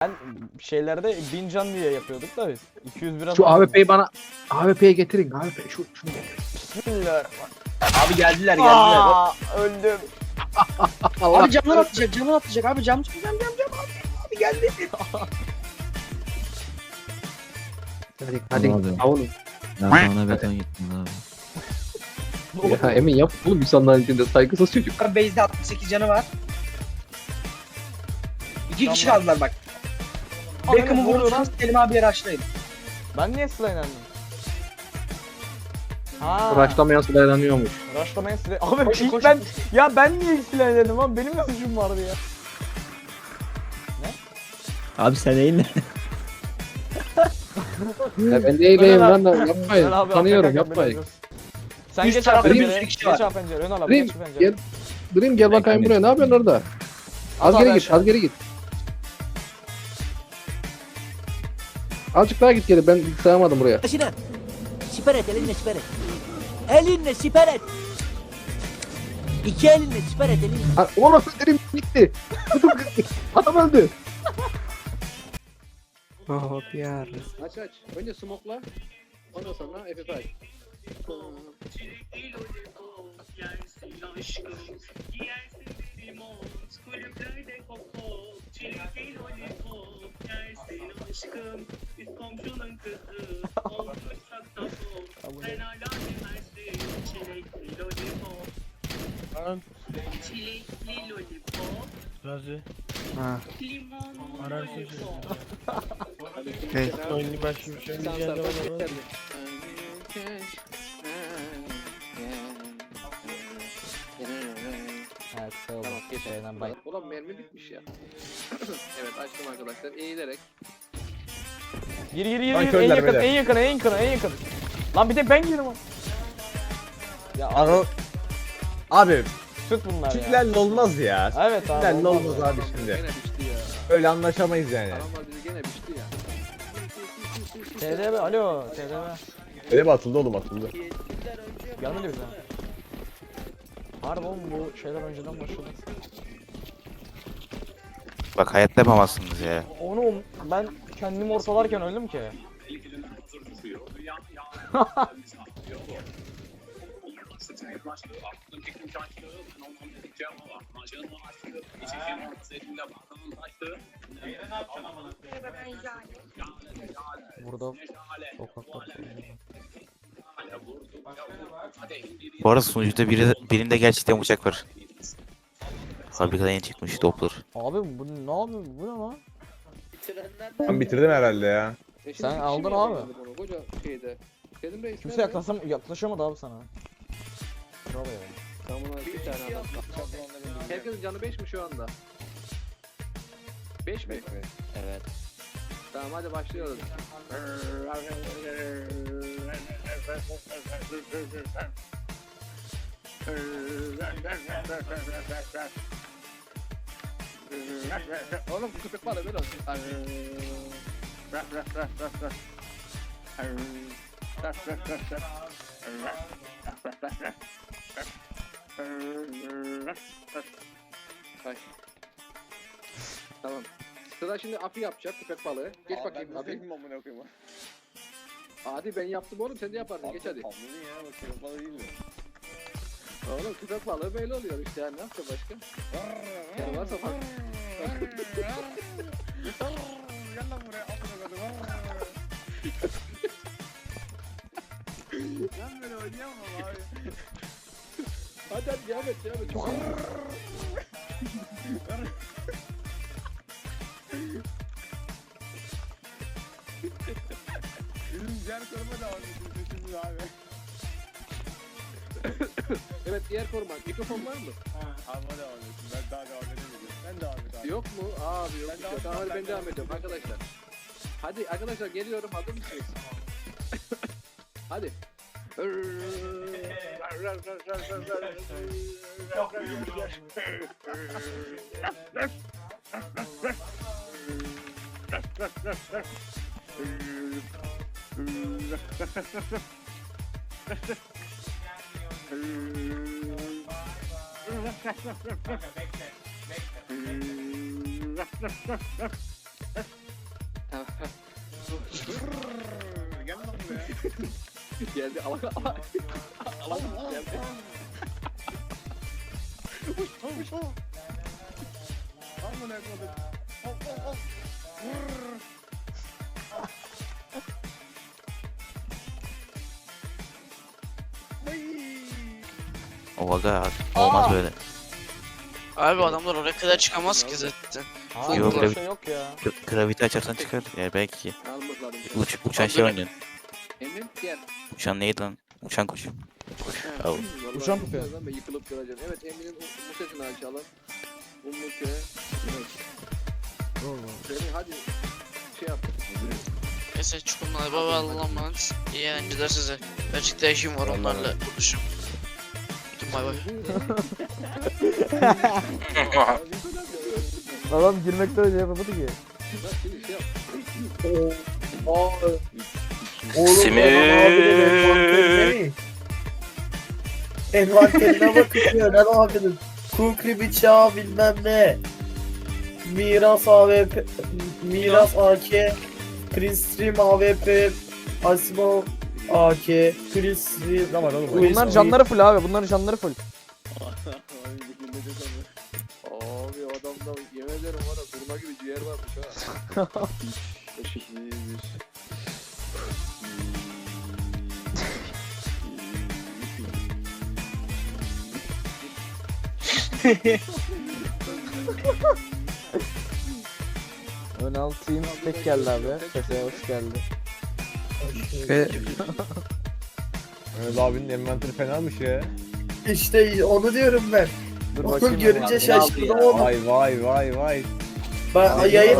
Ben şeylerde bin can diye yapıyorduk da biz. 200 biraz Şu AWP'yi bana AWP'ye getirin. AWP şu şunu getirin. Bismillahirrahmanirrahim. Abi geldiler geldiler. Aa, öldüm. Allah. Abi camdan atlayacak camdan atlayacak abi cam cam cam cam cam abi. Abi geldi. Hadi hadi Abi. savunun. Ben sana beton gittim abi. Ya Emin yap oğlum insanların içinde saygısız çocuk. Abi base'de 68 canı var. İki kişi Tamam. kaldılar bak. Beckham'ı evet, vuruyor lan. vurursanız Selim abiye rushlayın. Ben niye sline'lendim? Ha. Raşlamayan suda dayanıyormuş. Raşlamaya sile... Abi Koş, ilk koş. ben... Ya ben niye sline'lendim abi? Benim ne suçum vardı ya? Abi sen eğil Ya ben değilim Ömer lan da yapmayın. Ömer abi, Tanıyorum AFK yapmayın. biliyoruz. Sen Üst geç tarafta abi bir pencere. sürü kişi Geç var. abi pencere. Ön al abi. Dream Geç pencere. gel. Dream gel bakayım buraya. Ne yapıyorsun orada? Az Abi geri git, aşağı. az geri git. Azıcık daha git geri. Ben sığamadım buraya. Başına. Siper et elinle siper et. Elinle siper et. İki elinle siper et elinle. Ha, oğlum Dream gitti. Tutum gitti. Adam öldü. Oh PR. Aç aç. Önce smoke'la. Ondan sonra FF aç. Razı. Ha. Ararsın. Hey. Oyunu başka bir şey oynayacağız ama var. Evet sağ olun. Şeyden bay. Ulan mermi bitmiş ya. evet açtım arkadaşlar. Eğilerek. Gir gir gir Lan gir. En yakın, beyler. en yakın, en yakın, en yakın. Lan bir de ben girdim. Ya abi, Abi, abi süt bunlar ya. Türklerle olmaz ya. Evet abi. Türklerle olmaz olmaz ya. abi şimdi. Gene biçti ya. Öyle anlaşamayız yani. Adamlar bizi gene biçti ya. TDB, alo, TDB. Öyle mi atıldı oğlum atıldı. Gelmedi bize. Harbi oğlum bu şeyler önceden başladı. Bak hayatta yapamazsınız ya. Onu ben kendimi ortalarken öldüm ki. Burada sokakta. Bu arada sunucuda biri, birinde gerçekten bıçak var. Fabrikadan yeni çıkmış Doppler. Abi bu ne yapıyor? Bu ne lan? Ben bitirdim herhalde ya. E şimdi Sen aldın şey mi abi. bunu? Koca şeyde. Selim Reis Kimse nerede? yaklaşam yaklaşamadı abi sana. Bravo ya. Tamam buna bir tane adam. Herkesin canı 5 mi şu anda? 5 mi? Evet. Tamam hadi başlıyoruz. Oğlum köpek ya böyle olsun. Ay. Tamam. Sıra şimdi Afi yapacak köpek balığı. Geç bakayım Afi. Hadi ben yaptım oğlum sen de yapardın geç hadi. Oğlum köpek balığı böyle oluyor işte yani ne yapacak başka? Yani varsa bak. Hadi hadi devam et devam et. Çok Evet diğer koruma. Mikrofon var mı? Ben de Ahmet abi. Yok mu? Aa, abi yok. Ben de yok. Ahmet, Tamam, hadi ben, ben de devam Ahmet ediyorum arkadaşlar. Hadi arkadaşlar geliyorum hazır mısınız? hadi. Yok, yok, yok. Kanka bekle. Tamam. Gel lan buraya. Geldi alan alan alan geldi. Uç uç uç. Al bunu ekledim. Al al al. Vurr. Oldu olmaz böyle. Abi adamlar oraya kadar çıkamaz ki zaten. Abi Yok, yok, yok ya. Gra- Gravity açarsan çıkar. Ya belki. Uç, uçan şey oynuyorsun. Emin gel. Uçan neydi lan? Uçan kuş. Al. Uçan tutuyor. birazdan Ben yıkılıp duracağım. Evet Emin'in mutesini açalım. Bu mute. Emin hadi şey yap. Neyse çıkımlar baba Allah'a emanet. İyi eğlenceler size. Gerçekten işim var onlarla konuşurum. Bay bay. Adam girmekten önce yapamadı ki. Şey yap. Simit. Envanterine bakıyor. Ne bakın? Kukri bıçağı bilmem ne. Miras AWP. Miras AK. Prince Stream AWP. Asimo AK. Stream. Ne var oğlum? Bunların canları full abi. Bunların canları full. Abi adamda yemin ederim var ya zurna gibi ciğer varmış ha. Önal Team tek geldi abi. Sefe hoş geldi. Ve Mehmet abinin envanteri fenaymış ya. İşte onu diyorum ben. Dur bakayım. görünce şaşırdım oğlum. Vay vay vay vay. Ben yayın aç yayın